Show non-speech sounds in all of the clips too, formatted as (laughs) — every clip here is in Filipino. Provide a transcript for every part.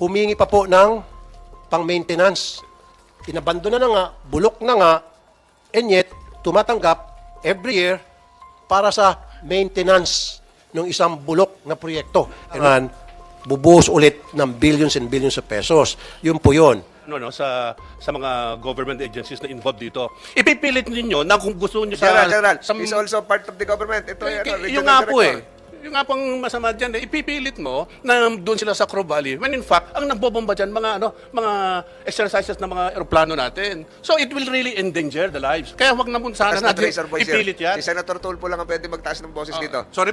humingi pa po ng pang-maintenance. Inabandona na nga, bulok na nga, and yet, tumatanggap every year para sa maintenance ng isang bulok na proyekto. And bubuhos ulit ng billions and billions of pesos. Yun po yun. no, no, sa sa mga government agencies na involved dito. Ipipilit ninyo na kung gusto niyo sa General, General, sa, he's also part of the government. Ito yan, eh, ano, yung regional nga po eh. director. Yung nga pang masama dyan, eh, ipipilit mo na doon sila sa Crow Valley. When in fact, ang nagbobomba dyan, mga, ano, mga exercises ng mga aeroplano natin. So it will really endanger the lives. Kaya wag na muna sana na natin ipilit yan. Si Senator Tulfo lang ang pwede magtaas ng boses dito. Sorry.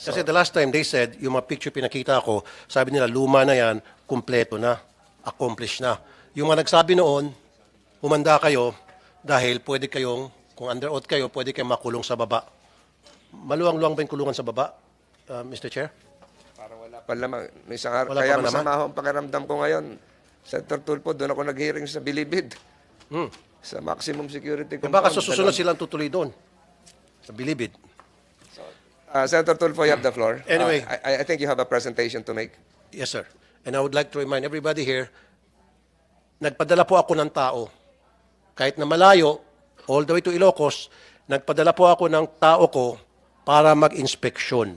Kasi the last time they said, yung mga picture pinakita ko, sabi nila luma na yan, kumpleto na, accomplished na. Yung mga nagsabi noon, humanda kayo dahil pwede kayong, kung under oath kayo, pwede kayong makulong sa baba. Maluwang-luwang ba yung kulungan sa baba, uh, Mr. Chair? Para wala pa lamang. May isang ar- Wala pa kaya ba masama ho ang pakiramdam ko ngayon. Senator Tulfo, doon ako nag-hearing sa Bilibid. Sa maximum security Hmm. Eh, baka compound. sa susunod silang tutuloy doon. Sa Bilibid. Uh, Senator Tulfo, you have the floor. Anyway. Uh, I, I think you have a presentation to make. Yes, sir. And I would like to remind everybody here, nagpadala po ako ng tao. Kahit na malayo, all the way to Ilocos, nagpadala po ako ng tao ko para mag-inspeksyon.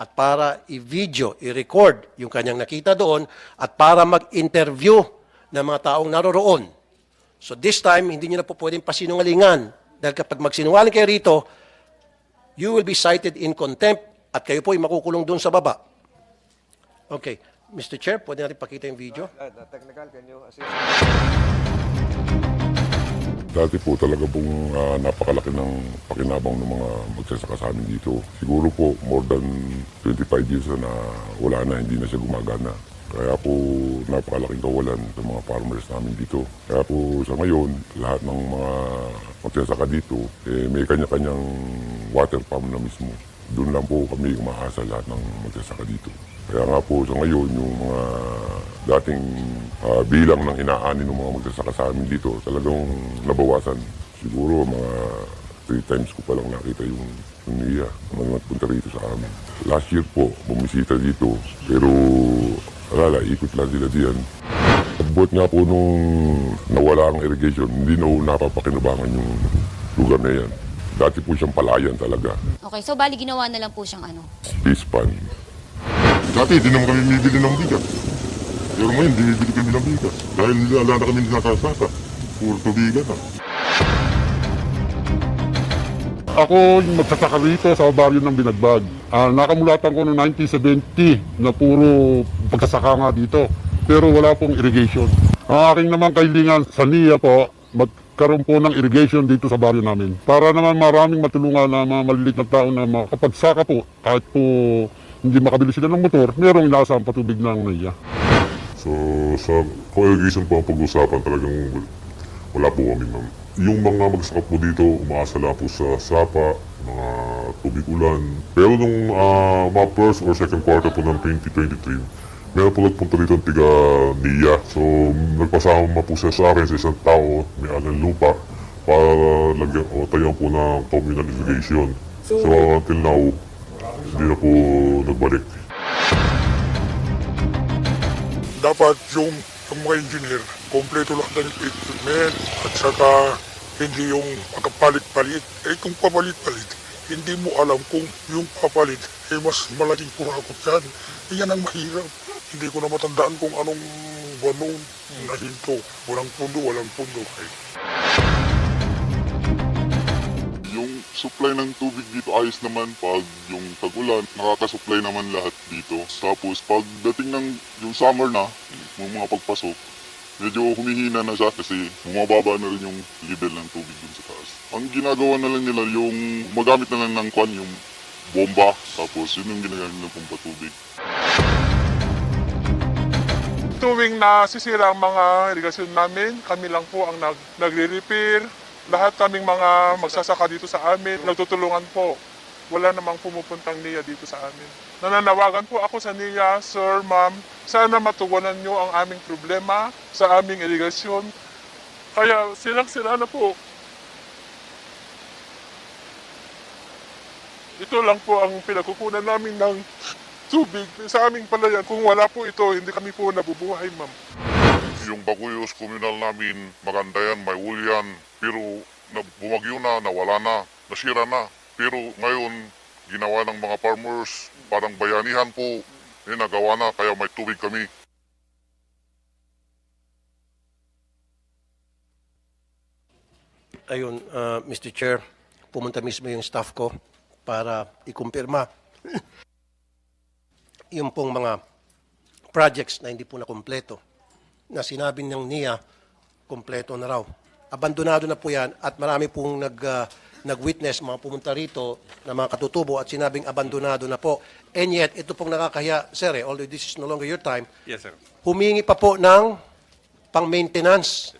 At para i-video, i-record yung kanyang nakita doon at para mag-interview ng mga taong naroroon. So this time, hindi nyo na po pwedeng pasinungalingan. Dahil kapag magsinungaling kayo rito, you will be cited in contempt at kayo po ay makukulong doon sa baba. Okay. Mr. Chair, pwede natin pakita yung video? Uh, the technical, can you assist? Dati po talaga pong ah, napakalaki ng pakinabang ng mga magsasaka sa amin dito. Siguro po more than 25 years na wala na, hindi na siya gumagana. Kaya po napakalaking kawalan sa mga farmers namin dito. Kaya po sa ngayon, lahat ng mga magsasaka dito, eh, may kanya-kanyang water pump na mismo. Doon lang po kami umaasa lahat ng magsasaka dito. Kaya nga po sa ngayon, yung mga dating ah, bilang ng inaani ng mga magsasaka sa amin dito, talagang nabawasan. Siguro mga three times ko palang nakita yung, NIA na nagpunta rito sa amin. Last year po, bumisita dito, pero alala, ikot lang sila diyan. Pagbuot nga po nung nawala ang irrigation, hindi na napapakinabangan yung lugar na yan. Dati po siyang palayan talaga. Okay, so bali ginawa na lang po siyang ano. Space pan. Dati, di naman kami bibili ng bigas. Pero ngayon, bibili kami ng bigas. Dahil wala na kami nakasaka. Puro tubigan na. Ako yung magsasaka rito sa baryo ng Binagbag. Ah, nakamulatan ko noong 1970 na puro pagsasaka nga dito. Pero wala pong irrigation. Ang aking naman kailingan sa NIA po, magkaroon po ng irrigation dito sa baryo namin. Para naman maraming matulungan na mga maliliit na tao na makapagsaka po kahit po hindi makabili sila ng motor, merong inaasahang patubig ng NIA. So, sa co-irrigation po ang pag-usapan, talagang wala po kami nun. Yung mga magsakap po dito, umaasa lang po sa sapa, mga tubig ulan. Pero nung ah, mga first or second quarter po ng 2023, meron po nagpunta dito ang tiga NIA. So, nagpasama po siya sa akin sa isang tao, may alang lupa, para lagyan o tayo po ng communal irrigation. So, until now, hindi na po nagbalik. dapat yung, yung mga engineer, kompleto lang ng equipment at saka hindi yung pagkapalit-palit. Eh kung papalit-palit, hindi mo alam kung yung papalit eh mas malaking kurakot yan. Eh, yan ang mahirap. Hindi ko na matandaan kung anong buwan noon. Nahinto. Walang pundo, walang pundo. Eh, supply ng tubig dito ayos naman pag yung tag-ulan, nakakasupply naman lahat dito. Tapos pag dating ng yung summer na, yung mga pagpasok, medyo humihina na siya kasi bumababa na rin yung level ng tubig dun sa taas. Ang ginagawa na lang nila yung magamit na lang ng kwan, yung bomba, tapos yun yung ginagamit ng pumpa tubig. tuwing nasisira ang mga irigasyon namin, kami lang po ang nag, nagre-repair. Lahat kaming mga magsasaka dito sa amin, nagtutulungan po. Wala namang pumupuntang niya dito sa amin. Nananawagan po ako sa niya, Sir, Ma'am, sana matugunan nyo ang aming problema sa aming irigasyon. Kaya silang sila na po. ito lang po ang pinagkukunan namin ng tubig sa aming palayan. Kung wala po ito, hindi kami po nabubuhay, ma'am. Yung Baguyos communal namin, maganda yan, may wool yan. Pero na, bumagyo na, nawala na, nasira na. Pero ngayon, ginawa ng mga farmers, parang bayanihan po, eh, nagawa na, kaya may tubig kami. Ayun, uh, Mr. Chair, pumunta mismo yung staff ko para ikumpirma (laughs) yung pong mga projects na hindi po na kompleto na sinabi ng NIA kompleto na raw. Abandonado na po yan at marami pong nag, uh, nag-witness mga pumunta rito na mga katutubo at sinabing abandonado na po. And yet, ito pong nakakahiya, sir, eh, although this is no longer your time, Yes, sir. humingi pa po ng pang-maintenance.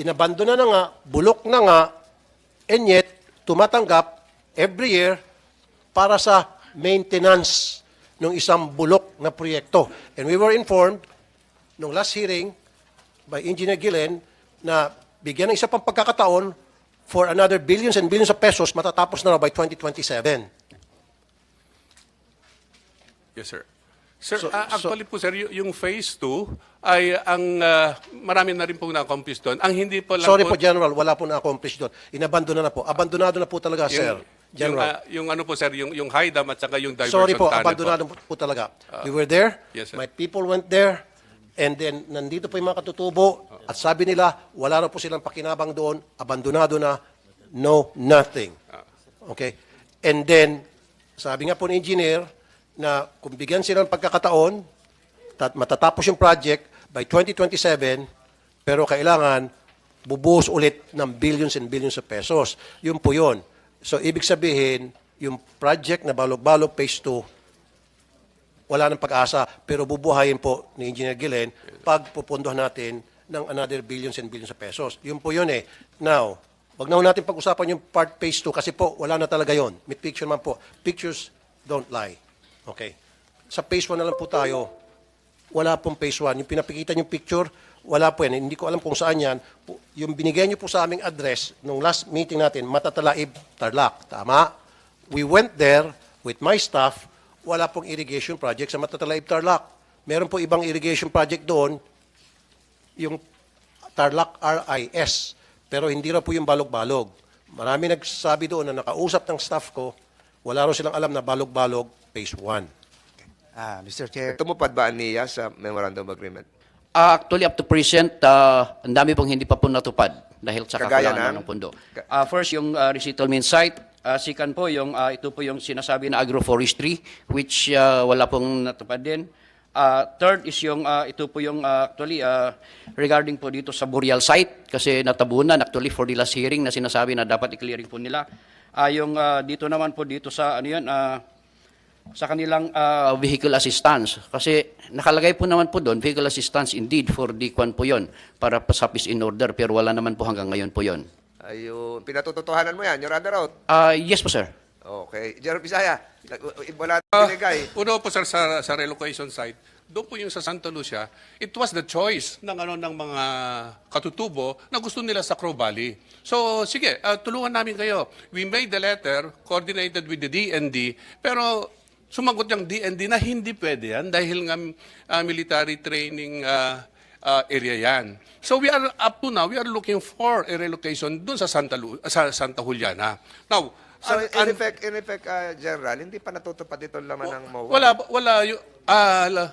Inabandona na nga, bulok na nga, and yet, tumatanggap every year para sa maintenance ng isang bulok na proyekto. And we were informed nung last hearing by Engineer Gillen na bigyan ng isa pang pagkakataon for another billions and billions of pesos matatapos na raw by 2027. Yes, sir. Sir, So- ah, so- actually po, sir, y- yung phase 2 ay ang ah, marami na rin po na-accomplish doon. Ang hindi po lang Sorry po, General, wala po na-accomplish doon. Inabandona na po. Abandonado na po talaga, sir. yung, General. ah, yung ano po, sir, yung, yung high dam at saka yung diversion Sorry po, tunnel abandonado po, po talaga. We were there, yes, sir. my people went there, and then nandito po yung mga katutubo, at sabi nila, wala na po silang pakinabang doon, abandonado na, no, nothing. Okay? And then, sabi nga po ng engineer, na kung bigyan sila ng pagkakataon, tat matatapos yung project by 2027, pero kailangan bubuhos ulit ng billions and billions of pesos. Yun po yun. So, ibig sabihin, yung project na Balog-Balog Phase 2, wala ng pag-asa, pero bubuhayin po ni Engineer Gillen pag pupundohan natin ng another billions and billions of pesos. Yun po yun eh. Now, wag na natin pag-usapan yung part phase 2 kasi po, wala na talaga yon. May picture man po. Pictures don't lie. Okay. Sa phase 1 na lang po tayo. Wala pong phase 1. Yung pinapikita yung picture, wala po yan. Hindi ko alam kung saan yan. Yung binigay niyo po sa aming address nung last meeting natin, Matatalaib, Tarlac. Tama? We went there with my staff. Wala pong irrigation project sa Matatalaib, Tarlac. Meron po ibang irrigation project doon, yung Tarlac RIS. Pero hindi raw po yung balog-balog. Marami nagsabi doon na nakausap ng staff ko, wala raw silang alam na balog-balog phase 1. Ah, Mr. Chair. Tumupad ba ang NIA sa memorandum agreement? Ah, actually, up to present, ah, ang dami pong hindi pa po natupad dahil sa Kagaya kakulangan ng? ng pondo. Ah, first, yung ah, resettlement site. Ah, second po, yung, ah, ito po yung sinasabi na agroforestry, which ah, wala pong natupad din. Ah, third is yung, ah, ito po yung ah, actually, ah, regarding po dito sa burial site, kasi natabunan actually for the last hearing na sinasabi na dapat i-clearing po nila. Ah, yung ah, dito naman po dito sa, ano yan, ah, sa kanilang ah, vehicle assistance. Kasi nakalagay po naman po doon, vehicle assistance indeed for the kwan po yon para pa sa peace in order, pero wala naman po hanggang ngayon po yon. Ayun, pinatututuhanan mo yan, you're under oath. Ah, yes po sir. Okay. Jerome Bisaya, wala Ah, binigay. Uno po sir sa, sa relocation site, doon po yung sa Santa Lucia, it was the choice ng ano ng mga katutubo na gusto nila sa Crow Valley. So sige, ah, tulungan namin kayo. We made the letter coordinated with the DND, pero sumagot yung DND na hindi pwede yan dahil nga ah, military training ah, ah, area yan. So we are up to now, we are looking for a relocation doon sa Santa Lu- sa Santa Juliana. Now, So, an- in effect, in effect, ah, General, hindi pa natutupad ito laman ng MOA. wala wala yung ah, la-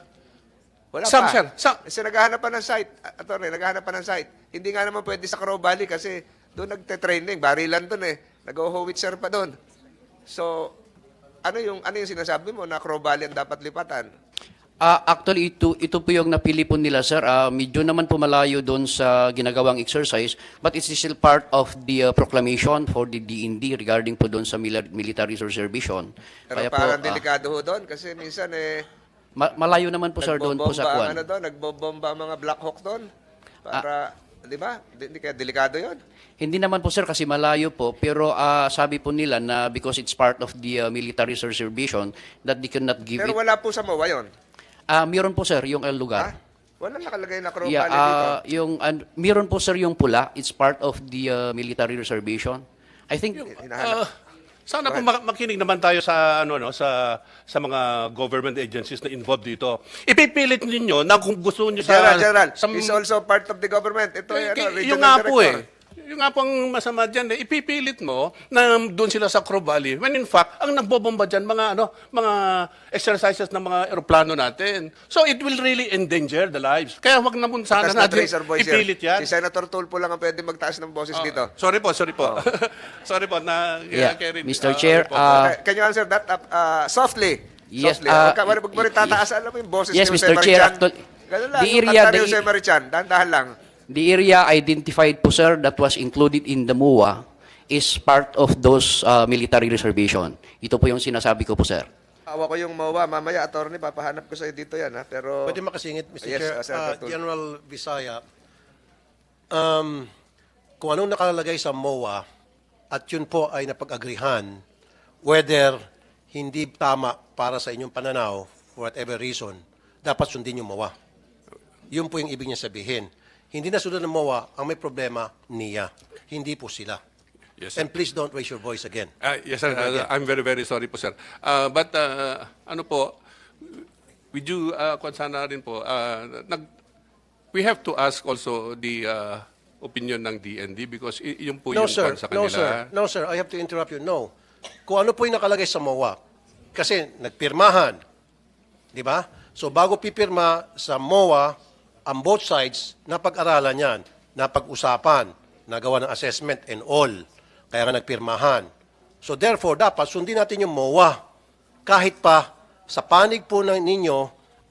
Wala Sam, pa. sir, Sam. Kasi naghahanap pa ng site. Ah, Attorney, naghahanap pa ng site. Hindi nga naman pwede sa Crow Valley kasi doon nagte-training. Barilan doon eh. Nag-howitzer pa doon. So, ano yung ano yung sinasabi mo na Crow Valley ang dapat lipatan? Ah, actually, ito, ito po yung napili po nila, sir. Ah, medyo naman po malayo doon sa ginagawang exercise, but it's still part of the ah, proclamation for the DND regarding po doon sa mili- military reservation. Pero Kaya po, parang ah, delikado ho doon kasi minsan eh ma- malayo naman po, sir, doon po sa Kwan. ano doon, nagbobomba ang mga Black Hawk doon. Para, di ba? Di, di kaya delikado 'yon. Hindi naman po sir kasi malayo po pero ah, sabi po nila na because it's part of the ah, military reservation that they cannot give Pero it. wala po sa MOA 'yon. Ah, meron po sir yung ah, Ha? lugar. Wala nakalagay na Crow Yeah, Valley dito. ah, yung an- meron po sir yung pula, it's part of the ah, military reservation. I think Hinahanap. Ah, Sana po mak- makinig naman tayo sa ano no sa sa mga government agencies na involved dito. Ipipilit ninyo na kung gusto niyo sa General, General, sa- is also part of the government. Ito Eh, ay ano, kay- yung nga po director. eh. Yung nga po ang masama dyan, eh, ipipilit mo na doon sila sa Crow Valley. When in fact, ang nagbobomba dyan, mga, ano, mga exercises ng mga aeroplano natin. So it will really endanger the lives. Kaya wag na muna sana na natin tracer voice ipilit yan. yan. Si Senator Tulfo lang ang pwede magtaas ng boses Oh, dito. Sorry po, sorry po. (laughs) sorry po na Yeah. Karen, Mr. ah, Chair, Uh, Can you answer that uh, uh, softly? Yes, softly. uh, Huwag ka, wag mo rin tataas. Alam mo yung boses yes, ni Jose Mr. Chair, Marichan. actual- Ganun lang. the area- the- Jose Marichan. Dahan-dahan lang. The area identified po, sir, that was included in the MUA is part of those uh, military reservation. Ito po yung sinasabi ko po, sir. Awa ko yung MOA. Mamaya, attorney, papahanap ko sa'yo dito yan. Ha? Pero, Pwede makasingit, Mr. Yes, Chair. uh, Senator Uh, Tulfo. General Visaya, um, kung anong nakalagay sa MOA at yun po ay napag-agrihan, whether hindi tama para sa inyong pananaw, for whatever reason, dapat sundin yung MOA. Yun po yung ibig niya sabihin. Hindi na sunod ng MOA, ang may problema, niya. Hindi po sila. Yes, sir. And please don't raise your voice again. Ah, yes, sir. Uh, I'm very, very sorry po, sir. Uh, but, uh, ano po, with you, uh, kung sana rin po, uh, nag, we have to ask also the uh, opinion ng DND because y- yung po No, yung sir. kwan sa No, kanila. sir. No, sir. I have to interrupt you. No. Kung ano po yung nakalagay sa MOA. Kasi nagpirmahan. Di ba? So bago pipirma sa MOA, ang both sides, napag-aralan yan, napag-usapan, nagawa ng assessment and all. Kaya nga nagpirmahan. So therefore, dapat sundin natin yung MOA. Kahit pa sa panig po ng ninyo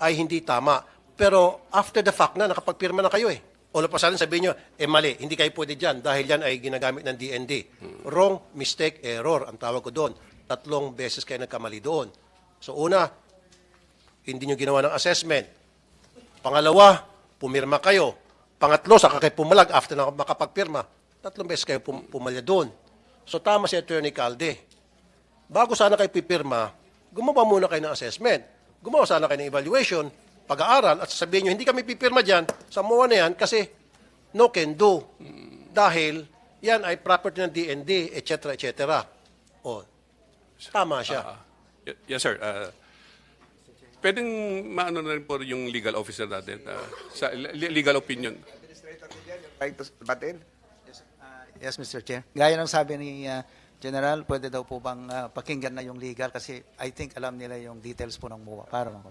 ay hindi tama. Pero after the fact na, nakapagpirma na kayo eh. All of a sudden sabihin nyo, eh mali, hindi kayo pwede dyan dahil yan ay ginagamit ng DND. Wrong, mistake, error, ang tawag ko doon. Tatlong beses kayo nagkamali doon. So una, hindi nyo ginawa ng assessment. Pangalawa, pumirma kayo. Pangatlo, saka kayo pumalag after na makapagpirma. Tatlong beses kayo pum- pumalya doon. So tama si Attorney Calde. Bago sana kayo pipirma, gumawa muna kayo ng assessment. Gumawa sana kayo ng evaluation, pag-aaral, at sasabihin nyo, hindi kami pipirma dyan sa MOA na yan kasi no can do. Dahil yan ay property ng DND, etc. etc. O, tama siya. Y- yes, sir. Uh, pwedeng maano na rin po yung legal officer natin uh, sa le- legal opinion. Right to batin. Yes, Mr. Chair. Gaya ng sabi ni uh, General, pwede daw po bang uh, pakinggan na yung legal kasi I think alam nila yung details po ng MUA. Para lang.